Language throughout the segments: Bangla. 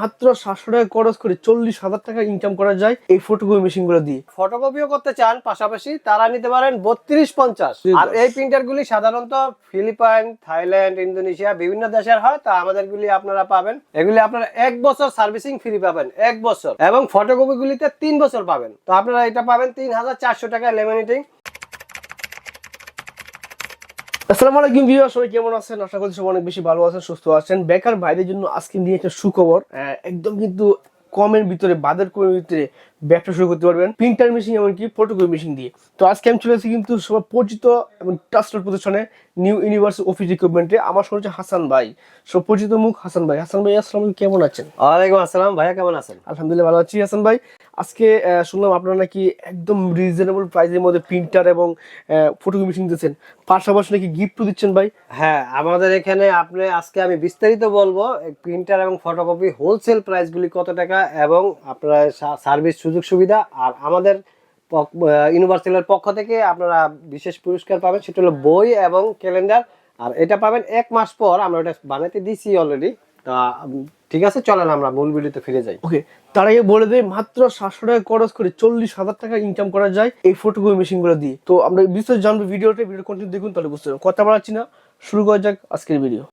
মাত্র সাতশো টাকা খরচ করে চল্লিশ হাজার টাকা ইনকাম করা যায় এই ফটোকপি মেশিনগুলো দিয়ে। ফটোকপিও করতে চান পাশাপাশি তারা নিতে পারেন বত্রিশ পঞ্চাশ। আর এই প্রিন্টার গুলি সাধারণত ফিলিপাইন থাইল্যান্ড ইন্দোনেশিয়া বিভিন্ন দেশের হয় তা আমাদের গুলি আপনারা পাবেন। এগুলি আপনারা এক বছর সার্ভিসিং ফ্রি পাবেন এক বছর। এবং ফটোকপি গুলিতে তিন বছর পাবেন। তো আপনারা এটা পাবেন তিন হাজার চারশো টাকা লেমিনেটিং আসসালামু আলাইকুম ভিউয়ার সবাই কেমন আছেন? আশা করছি সবাই অনেক বেশি ভালো আছেন, সুস্থ আছেন। বেকার ভাইদের জন্য আজকে নিয়ে একটা সুখবর। একদম কিন্তু কমের ভিতরে বাদের কমের ভিতরে ব্যবসা শুরু করতে পারবেন। প্রিন্টার মেশিন এমনকি ফটোকপি মেশিন দিয়ে। তো আজকে আমি চলে এসেছি কিন্তু সবার পরিচিত এবং ট্রাস্টেড প্রতিষ্ঠানে নিউ ইউনিভার্স অফিস রিক্রুটমেন্টে আমার শুনেছে হাসান ভাই। সব পরিচিত মুখ হাসান ভাই। হাসান ভাই আসসালাম কেমন আছেন? ওয়ালাইকুম আসসালাম। ভাইয়া কেমন আছেন? আলহামদুলিল্লাহ ভালো আছি। হাসান ভাই আজকে শুনলাম আপনারা নাকি একদম রিজনেবল প্রাইসের মধ্যে প্রিন্টার এবং ফটোকপি মেশিন দিচ্ছেন। পাশাপাশি নাকি গিফটও দিচ্ছেন ভাই? হ্যাঁ আমাদের এখানে আপনি আজকে আমি বিস্তারিত বলব প্রিন্টার এবং ফটোকপি হোলসেল প্রাইসগুলি কত টাকা এবং আপনার সার্ভিস সুযোগ সুবিধা, আর আমাদের ইউনিভার্সালের পক্ষ থেকে আপনারা বিশেষ পুরস্কার পাবেন, সেটা হলো বই এবং ক্যালেন্ডার আর এটা পাবেন এক মাস পর, আমরা ওটা বানাতে দিছি অলরেডি তা ঠিক আছে, চলেন আমরা মূল ভিডিওতে ফিরে যাই। ওকে তার আগে বলে দেয় মাত্র সাতশো টাকা খরচ করে চল্লিশ হাজার টাকা ইনকাম করা যায় এই ফটোকপি মেশিনগুলো দিয়ে। তো আমরা বিস্তারিত জানব ভিডিওটা ভিডিও কন্টিনিউ দেখুন, তাহলে বুঝতে পারব কথা বাড়াচ্ছি না, শুরু করা যাক আজকের ভিডিও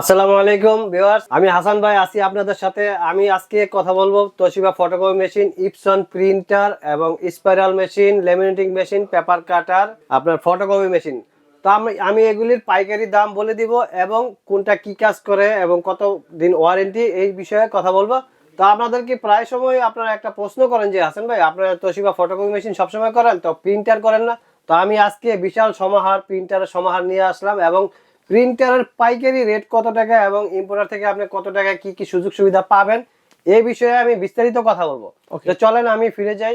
আসসালামু আলাইকুম ভিউয়ার্স, আমি হাসান ভাই আছি আপনাদের সাথে। আমি আজকে কথা বলব Toshiba photocopy machine, Epson printer এবং spiral machine, laminating machine, paper cutter আপনার ফটোকপি মেশিন। তো আমি আমি এগুলির পাইকারি দাম বলে দিব এবং কোনটা কি কাজ করে এবং কত দিন ওয়ারেন্টি এই বিষয়ে কথা বলব। তো আপনাদেরকে প্রায় সময় আপনারা একটা প্রশ্ন করেন যে, হাসান ভাই, আপনারা তোশিবা ফটোকপি মেশিন সবসময় করেন? তো প্রিন্টার করেন না। তো আমি আজকে বিশাল সমাহার, প্রিন্টারের সমাহার নিয়ে আসলাম এবং প্রিন্টারের পাইকারি রেট কত টাকা এবং ইম্পোর্টার থেকে আপনি কত টাকা কি কি সুযোগ সুবিধা পাবেন? এই বিষয়ে আমি বিস্তারিত কথা বলব. তো চলেন আমি ফিরে যাই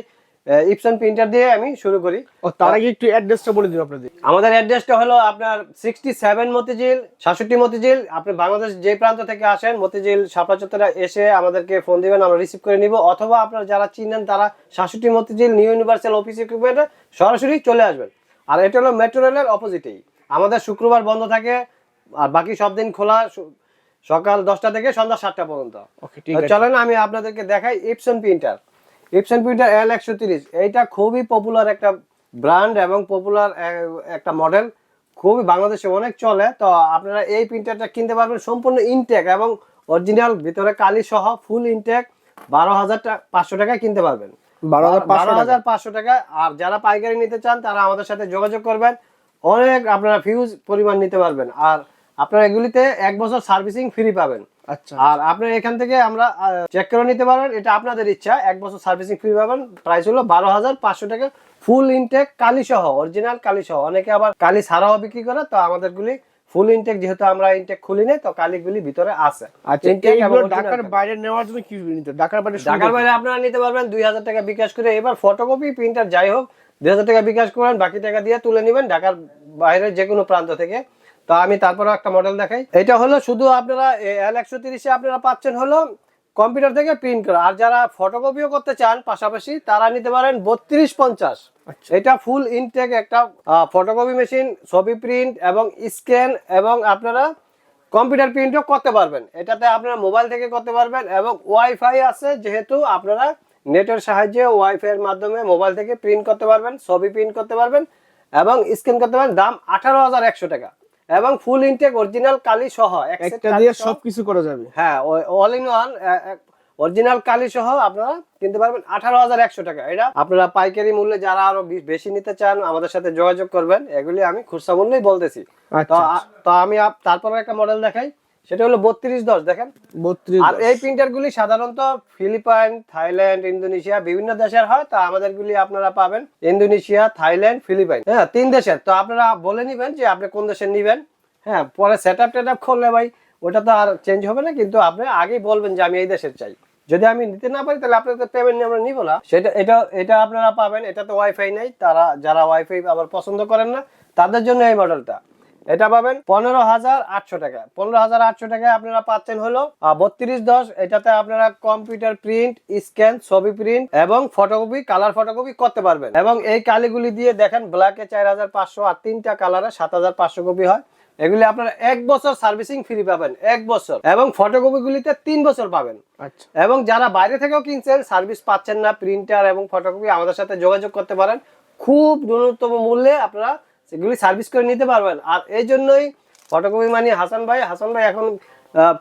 ইপসন প্রিন্টার দিয়ে আমি শুরু করি। ও তার আগে একটু অ্যাড্রেসটা বলে দিন আপনাদের। আমাদের অ্যাড্রেসটা হলো আপনার সিক্সটি সেভেন মতিঝিল সাতষট্টি মতিঝিল। আপনি বাংলাদেশ যে প্রান্ত থেকে আসেন মতিঝিল শাপলা চত্বরে এসে আমাদেরকে ফোন দিবেন আমরা রিসিভ করে নিব। অথবা আপনারা যারা চিনেন তারা সাতষট্টি মতিঝিল নিউ ইউনিভার্সাল অফিস ইকুইপমেন্টে সরাসরি চলে আসবেন। আর এটা হলো মেট্রো রেলের অপোজিটেই আমাদের শুক্রবার বন্ধ থাকে আর বাকি সব দিন খোলা সকাল দশটা থেকে সন্ধ্যা সাতটা পর্যন্ত। চলেন আমি আপনাদেরকে দেখাই Epson printer Epson printer L একশো তিরিশ এইটা খুবই পপুলার একটা ব্র্যান্ড এবং পপুলার একটা মডেল খুবই বাংলাদেশে অনেক চলে তো আপনারা এই প্রিন্টারটা কিনতে পারবেন সম্পূর্ণ ইনটেক এবং অরিজিনাল ভিতরে কালি সহ ফুল ইনটেক বারো হাজার পাঁচশো টাকায় কিনতে পারবেন। বারো হাজার পাঁচশো টাকা আর যারা পাইকারি নিতে চান তারা আমাদের সাথে যোগাযোগ করবেন। অনেক আপনারা ফিউজ পরিমাণ নিতে পারবেন। আর আপনারা এগুলিতে এক বছর সার্ভিসিং ফ্রি পাবেন। আচ্ছা। আর আপনার এখান থেকে আমরা চেক করে নিতে পারবেন এটা আপনাদের ইচ্ছা এক বছর সার্ভিসিং ফ্রি পাবেন। প্রাইস হলো বারো হাজার পাঁচশো টাকা। ফুল ইনটেক কালি সহ অরিজিনাল কালি সহ। অনেকে আবার কালি ছাড়াও বিক্রি করে তো আমাদের গুলি ফুল ইনটেক যেহেতু আমরা ইনটেক খুলি নাই তো কালিগুলি ভিতরে আছে। আচ্ছা ঢাকার বাইরে নেওয়ার জন্য কি নিতে ঢাকার বাইরে ঢাকার বাইরে আপনারা নিতে পারবেন দুই হাজার টাকা বিকাশ করে। এবার ফটোকপি প্রিন্টার যাই হোক দুই হাজার টাকা বিকাশ করেন বাকি টাকা দিয়ে তুলে নেবেন ঢাকার বাইরের যে কোনো প্রান্ত থেকে। তো আমি তারপরে একটা মডেল দেখাই। এটা হলো শুধু আপনারা এল একশো তিরিশে আপনারা পাচ্ছেন হলো কম্পিউটার থেকে প্রিন্ট করা। আর যারা ফটোকপিও করতে চান পাশাপাশি তারা নিতে পারেন বত্রিশ পঞ্চাশ। আচ্ছা। এটা ফুল ইনটেক একটা ফটোকপি মেশিন ছবি প্রিন্ট এবং স্ক্যান এবং আপনারা কম্পিউটার প্রিন্টও করতে পারবেন। এটাতে আপনারা মোবাইল থেকে করতে পারবেন এবং ওয়াইফাই আছে যেহেতু আপনারা নেটের সাহায্যে ওয়াইফাই এর মাধ্যমে মোবাইল থেকে প্রিন্ট করতে পারবেন ছবি প্রিন্ট করতে পারবেন এবং স্ক্যান করতে পারবেন। দাম আঠারো হাজার একশো টাকা। এবং ফুল ইনটেক অরিজিনাল কালি সহ একটা দিয়ে সবকিছু করা যাবে। হ্যাঁ অল ইন ওয়ান অরিজিনাল কালি সহ আপনারা কিনতে পারবেন আঠারো হাজার একশো টাকা। এটা আপনারা পাইকারি মূল্যে যারা আরও বেশি নিতে চান আমাদের সাথে যোগাযোগ করবেন। এগুলি আমি খুচরা মূল্যেই বলতেছি। তো আচ্ছা। তো আমি তারপরে একটা মডেল দেখাই। সেটা হলো বত্রিশ দশ দেখেন। বত্রিশ আর এই প্রিন্টার গুলি সাধারণত ফিলিপাইন থাইল্যান্ড ইন্দোনেশিয়া বিভিন্ন দেশের হয় তো আমাদের গুলি আপনারা পাবেন। Indonesia Thailand Philippine. হ্যাঁ তিন দেশের। তো আপনারা বলে নিবেন যে আপনি কোন দেশের নিবেন। হ্যাঁ পরে সেট আপ টেট আপ করলে ভাই ওটা তো আর চেঞ্জ হবে না কিন্তু আপনি আগেই বলবেন যে আমি এই দেশের চাই। যদি আমি নিতে না পারি তাহলে আপনাদের পেমেন্ট আমরা নিব না। সেটা এটা এটা আপনারা পাবেন এটাতে ওয়াইফাই নেই। তারা যারা ওয়াইফাই আবার পছন্দ করেন না তাদের জন্য এই মডেলটা এটা পাবেন পনেরো হাজার আটশো টাকা। পনেরো হাজার আটশো টাকায় আপনারা পাচ্ছেন হলো বত্রিশ দশ এটাতে আপনারা কম্পিউটার প্রিন্ট স্ক্যান ছবি প্রিন্ট এবং ফটোকপি কালার ফটোকপি করতে পারবেন। এবং এই কালিগুলি দিয়ে দেখেন ব্ল্যাকে চার হাজার পাঁচশো আর তিনটা কালারে সাত হাজার পাঁচশো কপি হয়। এগুলি আপনারা এক বছর সার্ভিসিং ফ্রি পাবেন এক বছর। এবং ফটোকপি গুলিতে তিন বছর পাবেন। আচ্ছা। এবং যারা বাইরে থেকেও কিনছেন সার্ভিস পাচ্ছেন না প্রিন্টার এবং ফটোকপি আমাদের সাথে যোগাযোগ করতে পারেন। খুব ন্যূনতম মূল্যে আপনারা সেগুলি সার্ভিস করে নিতে পারবেন। আর এই জন্যই ফটোকপি মানে হাসান ভাই হাসান ভাই এখন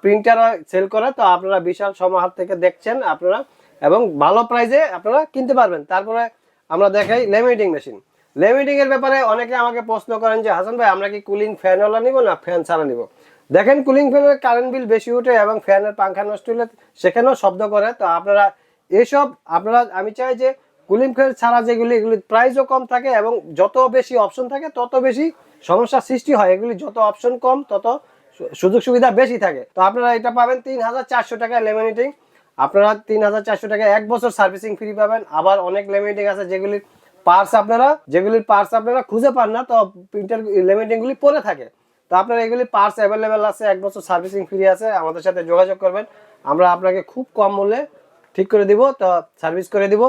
প্রিন্টার সেল করে, তো আপনারা বিশাল সমাহার থেকে দেখছেন আপনারা এবং ভালো প্রাইসে আপনারা কিনতে পারবেন। তারপরে আমরা দেখাই লেমিনেটিং মেশিন লেমিনেটিং এর ব্যাপারে অনেকে আমাকে প্রশ্ন করেন যে, হাসান ভাই, আমরা কি কুলিং ফ্যানওয়ালা নিব না ফ্যান ছাড়া নিব? দেখেন কুলিং ফ্যানের কারেন্ট বিল বেশি উঠে এবং ফ্যানের পাংখা নষ্ট হলে সেখানেও শব্দ করে। তো আপনারা এসব, আপনারা, আমি চাই যে কুলিং ফ্যান ছাড়া যেগুলি, এগুলি প্রাইসও কম থাকে এবং যত বেশি অপশন থাকে, তত বেশি সমস্যার সৃষ্টি হয়। এগুলি যত অপশন কম, তত সুযোগ সুবিধা বেশি থাকে। তো আপনারা এটা পাবেন তিন হাজার চারশো টাকা লেমিনেটিং আপনারা তিন হাজার চারশো টাকা এক বছর সার্ভিসিং ফ্রি পাবেন। আবার অনেক লেমিনেটিং আছে যেগুলির পার্স আপনারা, যেগুলির পার্স আপনারা খুঁজে পান না, তো প্রিন্টার লেমিনেটিং গুলি পরে থাকে। তো আপনার এগুলি পার্টস অ্যাভেলেবেল আছে, এক বছর সার্ভিসিং ফ্রি আছে, আমাদের সাথে যোগাযোগ করবেন। আমরা আপনাকে খুব কম মূল্যে ঠিক করে দিব, তো সার্ভিস করে দিব।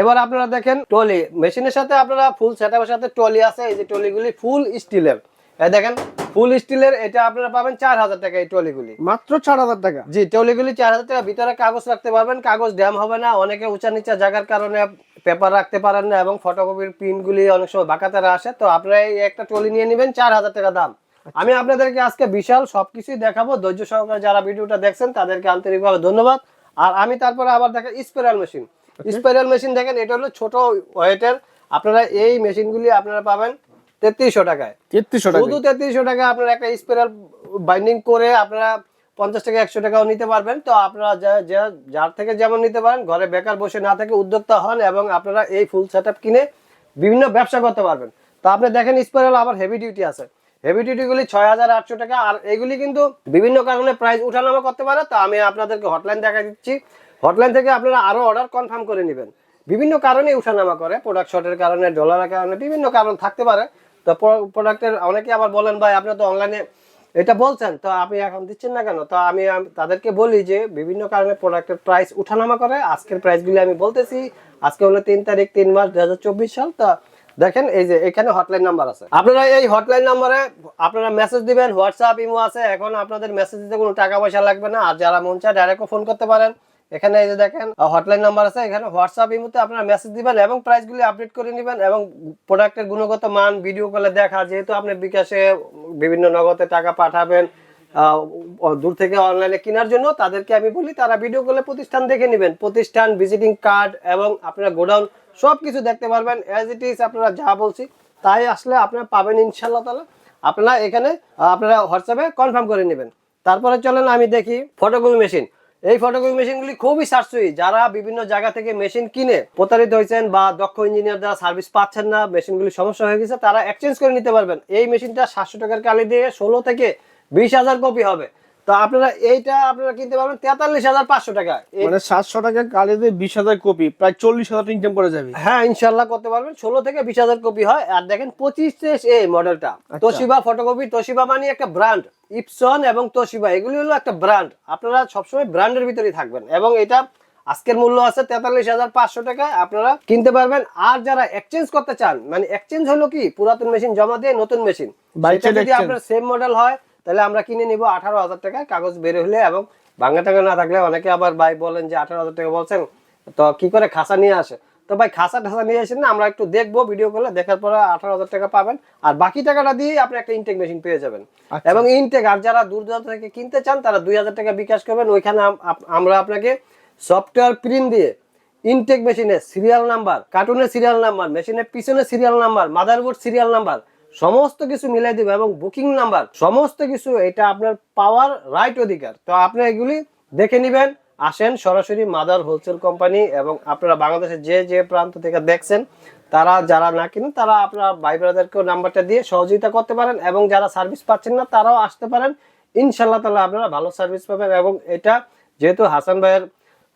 এবার আপনারা দেখেন টলি মেশিনের সাথে আপনারা ফুল সেটআপের সাথে টলি আছে এই যে টলিগুলি ফুল স্টিলের দেখেন ফুল স্টিলের এটা আপনারা পাবেন চার হাজার টাকা এই টলিগুলি মাত্র চার হাজার টাকা? জি টলিগুলি চার হাজার টাকা ভিতরে কাগজ রাখতে পারবেন কাগজ ড্যাম হবে না অনেকে উঁচা নিচা জায়গার কারণে পেপার রাখতে পারেন না এবং ফটোকপির প্রিন্টগুলি অনেক সময় বাঁকাতারা আসে তো আপনারা এই একটা টলি নিয়ে নেবেন চার হাজার টাকা দাম। আমি আপনাদেরকে আজকে বিশাল সবকিছুই দেখাবো ধৈর্য সহকারে যারা ভিডিওটা দেখছেন তাদেরকে আন্তরিকভাবে ধন্যবাদ। আর আমি তারপরে আবার দেখা স্পেরাল মেশিন স্পেরাল মেশিন দেখেন এটা হলো ছোট ওয়েটের আপনারা এই মেশিনগুলি আপনারা পাবেন তেত্রিশশো টাকায়। তেত্রিশশো টাকা শুধু তেত্রিশশো টাকা আপনারা একটা স্পেরাল বাইন্ডিং করে আপনারা পঞ্চাশ টাকা একশো টাকাও নিতে পারবেন। তো আপনারা যা- যা- যার থেকে যেমন নিতে পারেন ঘরে বেকার বসে না থেকে উদ্যোক্তা হন এবং আপনারা এই ফুল সেট কিনে বিভিন্ন ব্যবসা করতে পারবেন। তো আপনি দেখেন স্পেরাল আবার হেভি ডিউটি আছে। হেভি ডিউটি গুলি ছয় হাজার আটশো টাকা আর এগুলি কিন্তু বিভিন্ন কারণে প্রাইস উঠানামা করতে পারে। তো আমি আপনাদেরকে হটলাইন দেখা দিচ্ছি। হটলাইন থেকে আপনারা আরও অর্ডার কনফার্ম করে নেবেন। বিভিন্ন কারণে উঠানামা করে প্রোডাক্ট শর্টের কারণে ডলারের কারণে, বিভিন্ন কারণ থাকতে পারে। তো প্রোডাক্টের অনেকে আবার বলেন, ভাই, আপনি তো অনলাইনে এটা বলছেন, তো আপনি এখন দিচ্ছেন না কেন? তো আমি তাদেরকে বলি যে, বিভিন্ন কারণে প্রোডাক্টের প্রাইস উঠানামা করে। আজকের প্রাইসগুলি আমি বলতেছি, আজকে হলো তিন তারিখ, তিন মাস দু হাজার চব্বিশ সাল। তো দেখেন, এই যে এখানে হটলাইন নাম্বার আছে। আপনারা এই হটলাইন নাম্বারে আপনারা মেসেজ দিবেন হোয়াটসঅ্যাপ ইমো আছে। এখন আপনাদের মেসেজ দিতে কোনো টাকা পয়সা লাগবে না। আর যারা মন চায় ডাইরেক্ট ফোন করতে পারেন। এখানে এই যে দেখেন হটলাইন নাম্বার আছে, এখানে হোয়াটসঅ্যাপ এই ইমোতে আপনারা মেসেজ দিবেন এবং প্রাইসগুলি আপডেট করে নেবেন এবং প্রোডাক্টের গুণগত মান ভিডিও কলে দেখা, যেহেতু আপনি বিকাশে বিভিন্ন নগদে টাকা পাঠাবেন দূর থেকে অনলাইনে কেনার জন্য, তাদেরকে আমি বলি, তারা ভিডিও কলে প্রতিষ্ঠান দেখে নেবেন। প্রতিষ্ঠান ভিজিটিং কার্ড এবং আপনারা গোডাউন সব কিছু দেখতে পারবেন। অ্যাজ ইট ইজ আপনারা যা বলছি, তাই আসলে আপনারা পাবেন ইনশাল্লাহ তালা। আপনারা এখানে আপনারা হোয়াটসঅ্যাপে কনফার্ম করে নেবেন। তারপরে চলেন আমি দেখি ফটোকপি মেশিন এই ফটোকপি মেশিনগুলি খুবই সাশ্রয়ী। যারা বিভিন্ন জায়গা থেকে মেশিন কিনে প্রতারিত হয়েছেন বা দক্ষ ইঞ্জিনিয়ার দ্বারা সার্ভিস পাচ্ছেন না মেশিনগুলি সমস্যা হয়ে গেছে, তারা এক্সচেঞ্জ করে নিতে পারবেন। এই মেশিনটা সাতশো টাকার কালি দিয়ে ষোলো থেকে বিশ হাজার কপি হবে। তো আপনারা এইটা আপনারা কিনতে পারবেন তেতাল্লিশ হাজার পাঁচশো টাকা। মানে সাতশো টাকা কালিতে বিশ হাজার কপি প্রায় চল্লিশ হাজার ইনকাম করে যাবে। হ্যাঁ ইনশাল্লাহ করতে পারবেন। ষোলো থেকে বিশ হাজার কপি হয়। আর দেখেন পঁচিশ এই মডেলটা তোশিবা ফটোকপি তোশিবা মানে একটা ব্র্যান্ড ইপসন এবং তোশিবা এগুলি হলো একটা ব্র্যান্ড আপনারা সবসময় ব্র্যান্ডের ভিতরেই থাকবেন। এবং এটা আজকের মূল্য আছে তেতাল্লিশ হাজার পাঁচশো টাকা। আপনারা কিনতে পারবেন। আর যারা এক্সচেঞ্জ করতে চান মানে এক্সচেঞ্জ হলো কি? পুরাতন মেশিন জমা দিয়ে নতুন মেশিন যদি আপনার সেম মডেল হয় তাহলে আমরা কিনে নিব আঠারো হাজার টাকায় কাগজ বের হলে এবং ভাঙা টাকা না থাকলে অনেকে আবার ভাই বলেন যে আঠারো হাজার টাকা বলছেন তো কি করে খাসা নিয়ে আসে? তো ভাই খাসা ঠাসা নিয়ে আসেন না আমরা একটু দেখব ভিডিও করলে দেখার পরে আঠারো হাজার টাকা পাবেন। আর বাকি টাকাটা দিয়ে আপনি একটা ইনটেক মেশিন পেয়ে যাবেন। আচ্ছা। এবং ইনটেক আর যারা দূর দূরান্ত থেকে কিনতে চান তারা দুই হাজার টাকা বিকাশ করবেন। ওইখানে আমরা আপনাকে সফটওয়্যার প্রিন্ট দিয়ে ইনটেক মেশিনের সিরিয়াল নাম্বার কার্টুনের সিরিয়াল নাম্বার মেশিনের পিছনে serial number motherboard serial number সমস্ত কিছু মিলাই দেবে এবং বুকিং নাম্বার সমস্ত কিছু, এটা আপনার পাওয়ার রাইট অধিকার। তো আপনি এগুলি দেখে নেবেন, আসেন সরাসরি মাদার হোলসেল কোম্পানি এবং আপনারা বাংলাদেশের যে যে প্রান্ত থেকে দেখছেন, তারা যারা না কিনেন, তারা আপনার ভাই ব্রাদারকেও নাম্বারটা দিয়ে সহযোগিতা করতে পারেন এবং যারা সার্ভিস পাচ্ছেন না, তারাও আসতে পারেন। ইনশাল্লাহ তাহলে আপনারা ভালো সার্ভিস পাবেন এবং এটা যেহেতু হাসান ভাইয়ের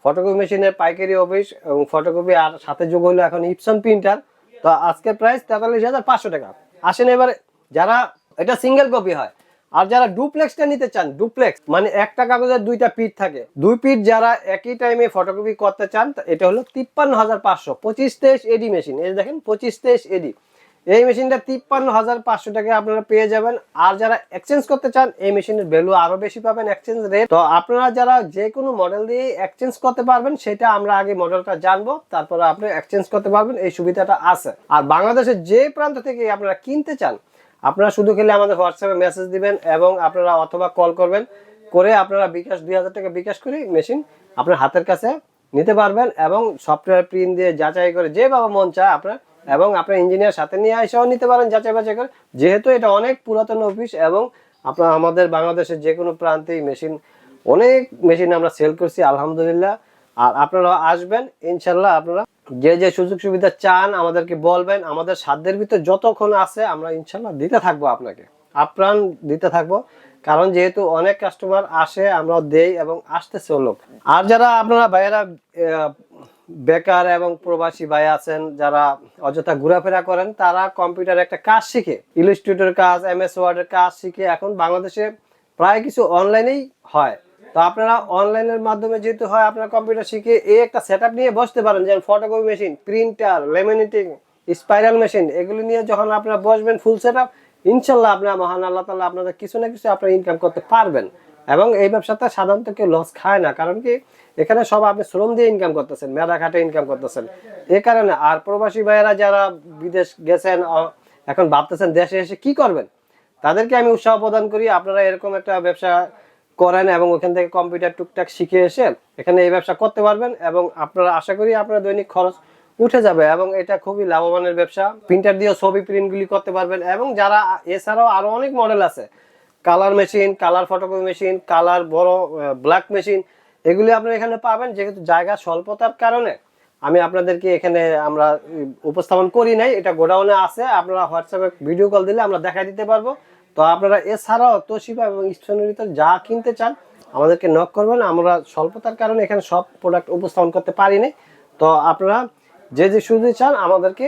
ফটোকপি মেশিনের পাইকারি অফিস এবং ফটোকপি আর সাথে যোগ হলো এখন ইপসন প্রিন্টার তো আজকের প্রাইস তেতাল্লিশ হাজার পাঁচশো টাকা। আসেন এবার যারা, এটা সিঙ্গেল কপি হয়। আর যারা ডুপ্লেক্সটা নিতে চান ডুপ্লেক্স মানে একটা কাগজের দুইটা পিট থাকে। দুই পিট যারা একই টাইমে ফটোকপি করতে চান এটা হলো তিপ্পান্ন হাজার পাঁচশো। পঁচিশ তেইশ এডি মেশিন এই দেখেন, পঁচিশ তেইশ এডি এই মেশিনটা তিপ্পান্ন হাজার পাঁচশো টাকা আপনারা পেয়ে যাবেন। আর যারা এক্সচেঞ্জ করতে চান, এই মেশিনের ভ্যালু আরও বেশি পাবেন এক্সচেঞ্জ রেট তো আপনারা যারা যে কোনো মডেল দিয়ে এক্সচেঞ্জ করতে পারবেন, সেটা আমরা আগে মডেলটা জানব, তারপরে আপনি এক্সচেঞ্জ করতে পারবেন, এই সুবিধাটা আছে। আর বাংলাদেশের যে প্রান্ত থেকে আপনারা কিনতে চান, আপনারা শুধু খেলে আমাদের হোয়াটসঅ্যাপে মেসেজ দিবেন এবং আপনারা অথবা কল করবেন, করে আপনারা বিকাশ, দুই হাজার টাকা বিকাশ করে মেশিন আপনার হাতের কাছে নিতে পারবেন এবং সফটওয়্যার প্রিন্ট দিয়ে যাচাই করে যেভাবে মন চায় আপনার এবং আপনার ইঞ্জিনিয়ার সাথে নিয়ে এসেও নিতে পারেন যাচাই বাছাই করে। যেহেতু এটা অনেক পুরাতন অফিস এবং আপনার আমাদের বাংলাদেশের যে কোনো প্রান্তেই মেশিন অনেক মেশিন আমরা সেল করছি আলহামদুলিল্লাহ। আর আপনারা আসবেন ইনশাল্লাহ আপনারা যে যে সুযোগ সুবিধা চান আমাদেরকে বলবেন আমাদের সাধ্যের ভিতর যতক্ষণ আছে আমরা ইনশাল্লাহ দিতে থাকব আপনাকে। আপ্রাণ দিতে থাকব কারণ যেহেতু অনেক কাস্টমার আসে আমরা দেই এবং আসতেছে লোক। আর যারা আপনারা আহ, বেকার এবং প্রবাসী ভাই আছেন যারা অযথা ঘোরাফেরা করেন, তারা কম্পিউটার একটা কাজ শিখে ইলিস্ট্রেটর কাজ এম এস ওয়ার্ডের কাজ শিখে এখন বাংলাদেশে প্রায় কিছু অনলাইনেই হয়। তো আপনারা অনলাইনের মাধ্যমে যেহেতু হয়, আপনারা কম্পিউটার শিখে এই একটা সেট নিয়ে বসতে পারেন, যেমন photocopy machine printer laminating spiral machine এগুলি নিয়ে যখন আপনারা বসবেন ফুল সেট আপ ইনশাল্লাহ আপনার মহান আল্লাহ তালা আপনাদের কিছু না কিছু আপনারা ইনকাম করতে পারবেন। এবং এই ব্যবসাতে সাধারণত কেউ লস খায় না, কারণ কি এখানে সব আপনি শ্রম দিয়ে ইনকাম করতেছেন, মেধা খাটে ইনকাম করতেছেন। এই কারণে আর প্রবাসী ভাইয়েরা যারা বিদেশ গেছেন এখন ভাবতেছেন দেশে এসে কি করবেন? তাদেরকে আমি উৎসাহ প্রদান করি, আপনারা এরকম একটা ব্যবসা করেন এবং ওখান থেকে কম্পিউটার টুকটাক শিখে এসে এখানে এই ব্যবসা করতে পারবেন এবং আপনারা আশা করি আপনারা দৈনিক খরচ উঠে যাবে এবং এটা খুবই লাভবানের ব্যবসা। প্রিন্টার দিয়ে ছবি প্রিন্টগুলি করতে পারবেন এবং যারা, এছাড়াও আরও অনেক মডেল আছে। Colour machine, colour photocopy machine, colour বড় ব্ল্যাক মেশিন এগুলি আপনারা এখানে পাবেন, যেহেতু জায়গা স্বল্পতার কারণে। আমি আপনাদেরকে এখানে আমরা উপস্থাপন করি নাই, এটা গোডাউনে আছে, আপনারা হোয়াটসঅ্যাপে ভিডিও কল দিলে আমরা দেখাই দিতে পারব। তো আপনারা এছাড়াও তোশিবা এবং স্টেশনারিত যা কিনতে চান, আমাদেরকে নক করবেন, আমরা স্বল্পতার কারণে এখানে সব প্রোডাক্ট উপস্থাপন করতে পারিনি। তো আপনারা যে যে সুযোগ চান, আমাদেরকে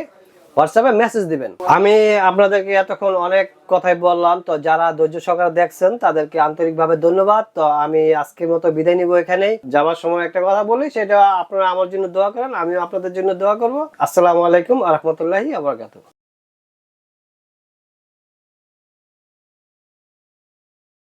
হোয়াটসঅ্যাপে মেসেজ দিবেন। আমি আপনাদেরকে এতক্ষণ অনেক কথাই বললাম, তো যারা ধৈর্য সহকারে দেখছেন, তাদেরকে আন্তরিকভাবে ধন্যবাদ। তো আমি আজকের মতো বিদায় নিব এখানেই। যাওয়ার সময় একটা কথা বলি, সেটা আপনারা আমার জন্য দোয়া করেন, আমিও আপনাদের জন্য দোয়া করব। আসসালামু আলাইকুম আ রহমতুল্লাহি আবরকাত